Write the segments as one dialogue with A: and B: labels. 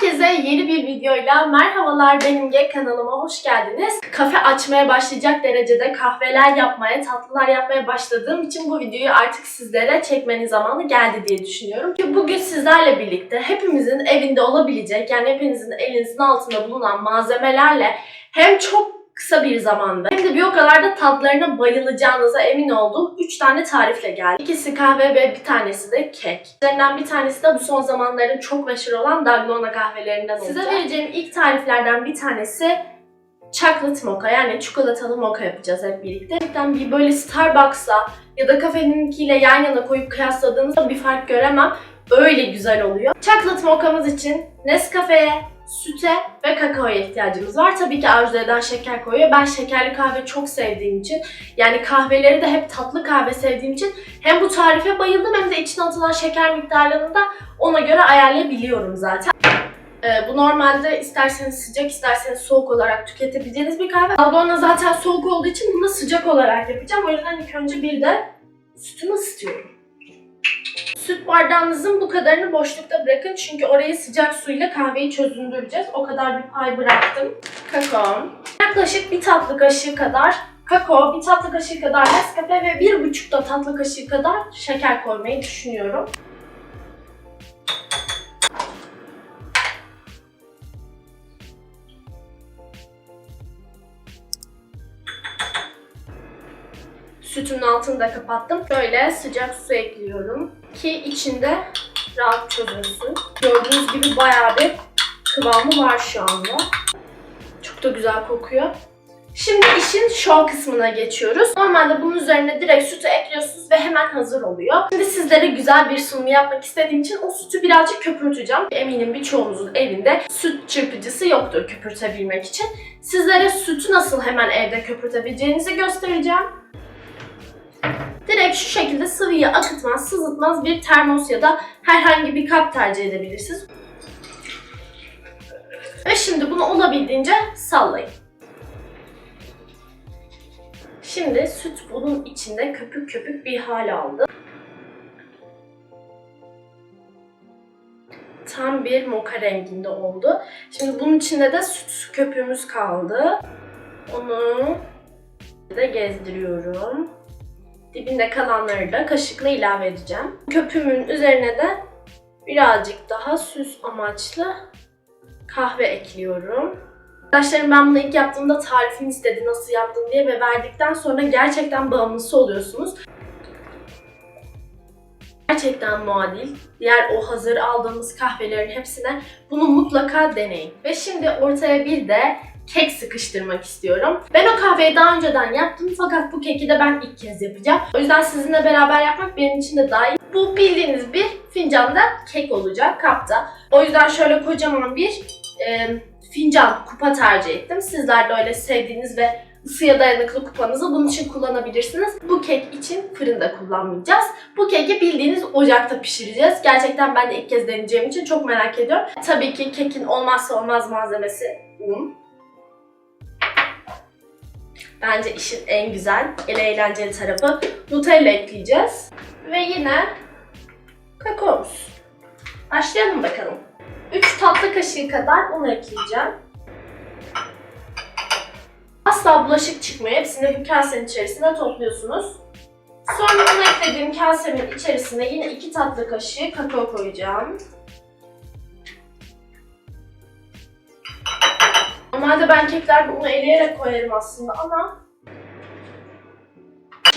A: Herkese yeni bir videoyla merhabalar benim Ge kanalıma hoş geldiniz. Kafe açmaya başlayacak derecede kahveler yapmaya, tatlılar yapmaya başladığım için bu videoyu artık sizlere çekmenin zamanı geldi diye düşünüyorum. Çünkü bugün sizlerle birlikte hepimizin evinde olabilecek yani hepinizin elinizin altında bulunan malzemelerle hem çok kısa bir zamanda hem de bir o kadar da tatlarına bayılacağınıza emin olduğum 3 tane tarifle geldim. İkisi kahve ve bir tanesi de kek. Üzerinden bir tanesi de bu son zamanların çok meşhur olan Daglona kahvelerinden olacak. Size vereceğim ilk tariflerden bir tanesi chocolate mocha yani çikolatalı mocha yapacağız hep birlikte. Gerçekten bir böyle Starbucks'a ya da kafeninkiyle yan yana koyup kıyasladığınızda bir fark göremem. Öyle güzel oluyor. Chocolate mocha'mız için Nescafe'ye, süte ve kakaoya ihtiyacımız var. Tabii ki arzu eden şeker koyuyor. Ben şekerli kahve çok sevdiğim için yani kahveleri de hep tatlı kahve sevdiğim için hem bu tarife bayıldım hem de içine atılan şeker miktarlarını da ona göre ayarlayabiliyorum zaten. Ee, bu normalde isterseniz sıcak isterseniz soğuk olarak tüketebileceğiniz bir kahve. Dalgona zaten soğuk olduğu için bunu sıcak olarak yapacağım. O yüzden ilk önce bir de sütümü ısıtıyorum. Bardağınızın bu kadarını boşlukta bırakın çünkü orayı sıcak suyla kahveyi çözündüreceğiz. O kadar bir pay bıraktım. Kakao. Yaklaşık bir tatlı kaşığı kadar kakao, bir tatlı kaşığı kadar Nescafe ve bir buçuk da tatlı kaşığı kadar şeker koymayı düşünüyorum. Sütümün altını da kapattım. Böyle sıcak su ekliyorum ki içinde rahat çözülsün. Gördüğünüz gibi bayağı bir kıvamı var şu anda. Çok da güzel kokuyor. Şimdi işin şov kısmına geçiyoruz. Normalde bunun üzerine direkt sütü ekliyorsunuz ve hemen hazır oluyor. Şimdi sizlere güzel bir sunum yapmak istediğim için o sütü birazcık köpürteceğim. Eminim birçoğunuzun evinde süt çırpıcısı yoktur köpürtebilmek için. Sizlere sütü nasıl hemen evde köpürtebileceğinizi göstereceğim. Direkt şu şekilde sıvıyı akıtmaz, sızıtmaz bir termos ya da herhangi bir kap tercih edebilirsiniz. Ve şimdi bunu olabildiğince sallayın. Şimdi süt bunun içinde köpük köpük bir hal aldı. Tam bir moka renginde oldu. Şimdi bunun içinde de süt köpüğümüz kaldı. Onu da gezdiriyorum. Dibinde kalanları da kaşıkla ilave edeceğim. Köpüğümün üzerine de birazcık daha süs amaçlı kahve ekliyorum. Arkadaşlarım ben bunu ilk yaptığımda tarifini istedi nasıl yaptım diye ve verdikten sonra gerçekten bağımlısı oluyorsunuz. Gerçekten muadil. Diğer o hazır aldığımız kahvelerin hepsine bunu mutlaka deneyin. Ve şimdi ortaya bir de kek sıkıştırmak istiyorum. Ben o kahveyi daha önceden yaptım fakat bu keki de ben ilk kez yapacağım. O yüzden sizinle beraber yapmak benim için de daha iyi. Bu bildiğiniz bir fincanda kek olacak kapta. O yüzden şöyle kocaman bir e, fincan, kupa tercih ettim. Sizler de öyle sevdiğiniz ve ısıya dayanıklı kupanızı bunun için kullanabilirsiniz. Bu kek için fırında kullanmayacağız. Bu keki bildiğiniz ocakta pişireceğiz. Gerçekten ben de ilk kez deneyeceğim için çok merak ediyorum. Tabii ki kekin olmazsa olmaz malzemesi un. Bence işin en güzel, en eğlenceli tarafı Nutella ekleyeceğiz. Ve yine kakaomuz. Başlayalım bakalım. 3 tatlı kaşığı kadar un ekleyeceğim. Asla bulaşık çıkmıyor. Hepsini bir kasenin içerisine topluyorsunuz. Sonra un eklediğim kasemin içerisine yine 2 tatlı kaşığı kakao koyacağım. Normalde ben keklerde unu eleyerek koyarım aslında ama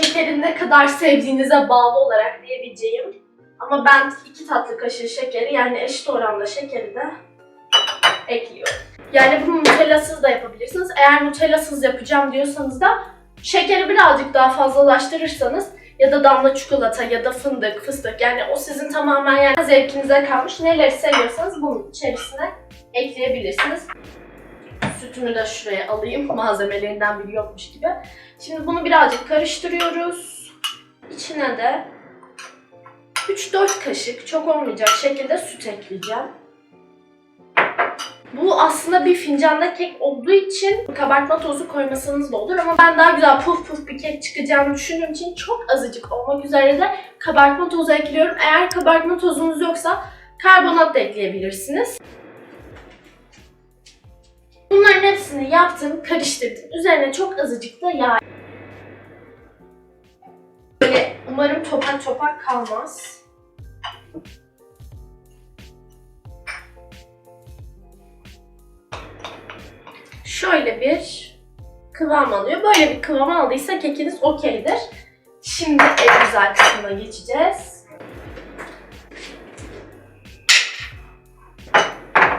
A: şekerin ne kadar sevdiğinize bağlı olarak diyebileceğim. Ama ben iki tatlı kaşığı şekeri yani eşit oranda şekeri de ekliyorum. Yani bunu nutellasız da yapabilirsiniz. Eğer nutellasız yapacağım diyorsanız da şekeri birazcık daha fazlalaştırırsanız ya da damla çikolata ya da fındık, fıstık yani o sizin tamamen yani zevkinize kalmış. Neleri seviyorsanız bunun içerisine ekleyebilirsiniz. Sütümü de şuraya alayım. Malzemelerinden biri yokmuş gibi. Şimdi bunu birazcık karıştırıyoruz. İçine de 3-4 kaşık çok olmayacak şekilde süt ekleyeceğim. Bu aslında bir fincanda kek olduğu için kabartma tozu koymasanız da olur ama ben daha güzel puf puf bir kek çıkacağını düşündüğüm için çok azıcık olmak üzere de kabartma tozu ekliyorum. Eğer kabartma tozunuz yoksa karbonat da ekleyebilirsiniz. Bunların hepsini yaptım, karıştırdım. Üzerine çok azıcık da yağ. Böyle umarım topak topak kalmaz. Şöyle bir kıvam alıyor. Böyle bir kıvam aldıysa kekiniz okeydir. Şimdi en güzel kısmına geçeceğiz.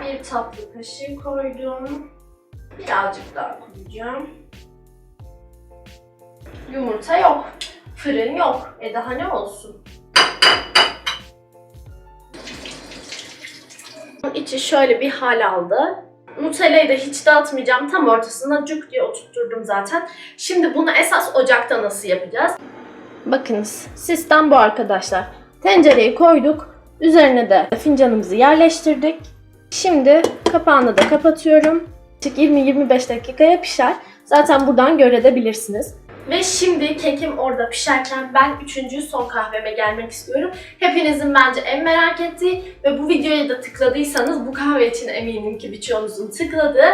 A: Bir tatlı kaşığı koydum. Birazcık daha koyacağım. Yumurta yok. Fırın yok. E daha ne olsun? İçi şöyle bir hal aldı. Nutella'yı da hiç dağıtmayacağım. Tam ortasına cuk diye oturtturdum zaten. Şimdi bunu esas ocakta nasıl yapacağız? Bakınız sistem bu arkadaşlar. Tencereyi koyduk. Üzerine de fincanımızı yerleştirdik. Şimdi kapağını da kapatıyorum. 20-25 dakikaya pişer. Zaten buradan görebilirsiniz. Ve şimdi kekim orada pişerken ben üçüncü son kahveme gelmek istiyorum. Hepinizin bence en merak ettiği ve bu videoya da tıkladıysanız bu kahve için eminim ki birçoğunuzun tıkladığı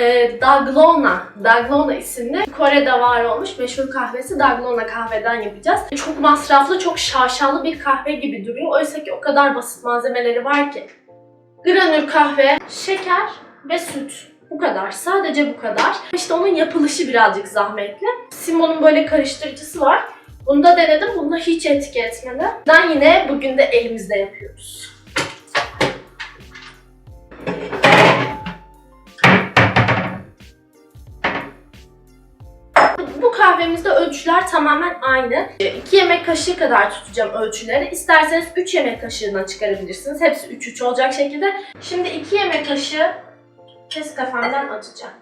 A: e, Daglona, Daglona isimli Kore'de var olmuş meşhur kahvesi Daglona kahveden yapacağız. Çok masraflı, çok şaşalı bir kahve gibi duruyor. Oysa ki o kadar basit malzemeleri var ki. Granül kahve, şeker ve süt. Bu kadar. Sadece bu kadar. İşte onun yapılışı birazcık zahmetli. Simon'un böyle karıştırıcısı var. Bunu da denedim. Bunda hiç etki etmedi. Ben yine bugün de elimizde yapıyoruz. Bu kahvemizde ölçüler tamamen aynı. 2 yemek kaşığı kadar tutacağım ölçüleri. İsterseniz 3 yemek kaşığına çıkarabilirsiniz. Hepsi 3-3 olacak şekilde. Şimdi 2 yemek kaşığı kes kafamdan atacağım.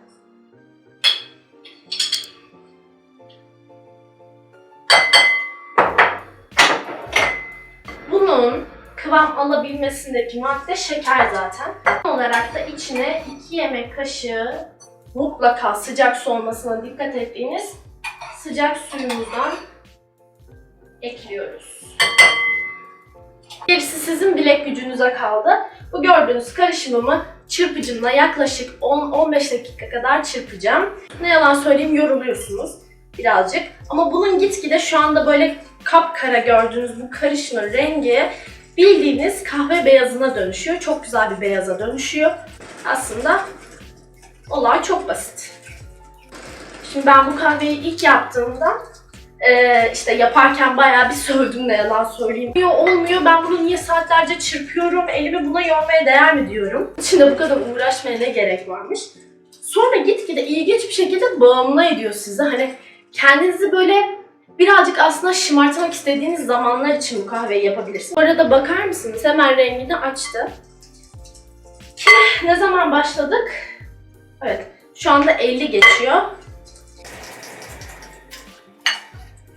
A: Bunun kıvam alabilmesindeki madde şeker zaten. Son olarak da içine 2 yemek kaşığı mutlaka sıcak su olmasına dikkat ettiğiniz sıcak suyumuzdan ekliyoruz. Gerisi sizin bilek gücünüze kaldı. Bu gördüğünüz karışımımı çırpıcımla yaklaşık 10-15 dakika kadar çırpacağım. Ne yalan söyleyeyim yoruluyorsunuz birazcık. Ama bunun gitgide şu anda böyle kapkara gördüğünüz bu karışımın rengi bildiğiniz kahve beyazına dönüşüyor. Çok güzel bir beyaza dönüşüyor. Aslında olay çok basit. Şimdi ben bu kahveyi ilk yaptığımda ee, işte yaparken bayağı bir sövdüm ne yalan söyleyeyim. Olmuyor, olmuyor. Ben bunu niye saatlerce çırpıyorum, elimi buna yormaya değer mi diyorum. İçinde bu kadar uğraşmaya ne gerek varmış. Sonra gitgide ilginç bir şekilde bağımlı ediyor sizi. Hani kendinizi böyle birazcık aslında şımartmak istediğiniz zamanlar için bu kahveyi yapabilirsiniz. Bu arada bakar mısınız? Hemen rengini açtı. Ne zaman başladık? Evet, şu anda 50 geçiyor.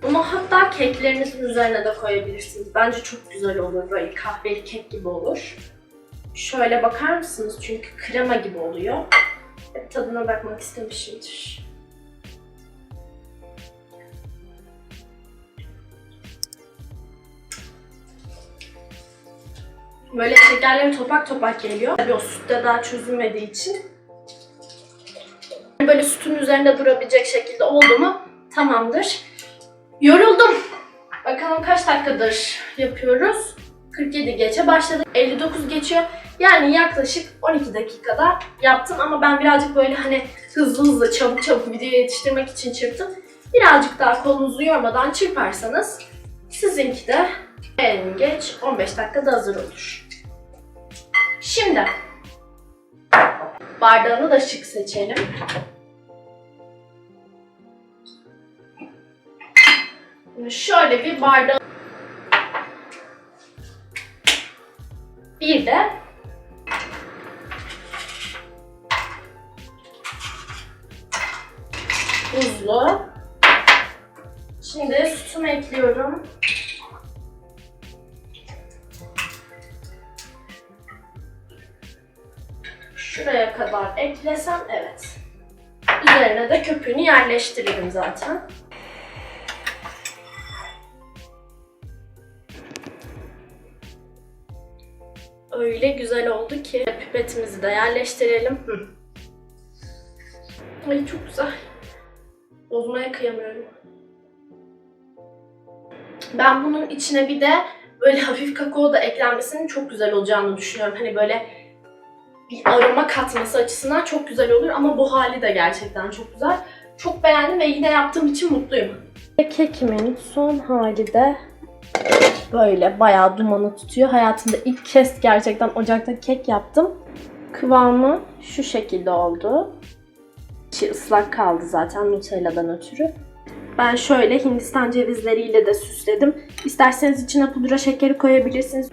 A: Bunu hatta keklerinizin üzerine de koyabilirsiniz. Bence çok güzel olur. Böyle kahveli kek gibi olur. Şöyle bakar mısınız? Çünkü krema gibi oluyor. Hep tadına bakmak istemişimdir. Böyle şekerleri topak topak geliyor. Tabii o sütte daha çözülmediği için. Böyle sütün üzerinde durabilecek şekilde oldu mu tamamdır. Yoruldum. Bakalım kaç dakikadır yapıyoruz. 47 geçe başladık. 59 geçiyor. Yani yaklaşık 12 dakikada yaptım ama ben birazcık böyle hani hızlı hızlı çabuk çabuk videoya yetiştirmek için çırptım. Birazcık daha kolunuzu yormadan çırparsanız sizinki de en geç 15 dakikada hazır olur. Şimdi bardağını da şık seçelim. Şöyle bir bardak. Bir de buzlu. Şimdi sütümü ekliyorum. Şuraya kadar eklesem evet. Üzerine de köpüğünü yerleştiririm zaten. Öyle güzel oldu ki pipetimizi de yerleştirelim. Hı. Ay çok güzel. Bozmaya kıyamıyorum. Ben bunun içine bir de böyle hafif kakao da eklenmesinin çok güzel olacağını düşünüyorum. Hani böyle bir aroma katması açısından çok güzel olur ama bu hali de gerçekten çok güzel. Çok beğendim ve yine yaptığım için mutluyum. Kekimin son hali de böyle bayağı dumanı tutuyor. Hayatımda ilk kez gerçekten ocakta kek yaptım. Kıvamı şu şekilde oldu. İçi ıslak kaldı zaten Nutella'dan ötürü. Ben şöyle Hindistan cevizleriyle de süsledim. İsterseniz içine pudra şekeri koyabilirsiniz.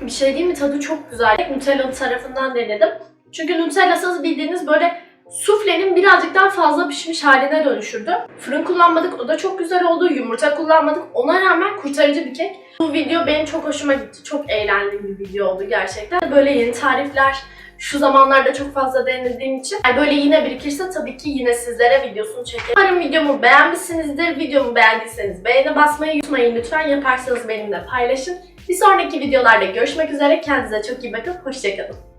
A: Bir şey değil mi? Tadı çok güzel. Nutella tarafından denedim. Çünkü Nutella'sız bildiğiniz böyle suflenin birazcık daha fazla pişmiş haline dönüşürdü. Fırın kullanmadık, o da çok güzel oldu. Yumurta kullanmadık, ona rağmen kurtarıcı bir kek. Bu video benim çok hoşuma gitti. Çok eğlendiğim bir video oldu gerçekten. Böyle yeni tarifler şu zamanlarda çok fazla denediğim için yani böyle yine birikirse tabii ki yine sizlere videosunu çekerim. Umarım videomu beğenmişsinizdir. Videomu beğendiyseniz beğeni basmayı unutmayın lütfen. Yaparsanız benimle paylaşın. Bir sonraki videolarda görüşmek üzere. Kendinize çok iyi bakın. Hoşçakalın.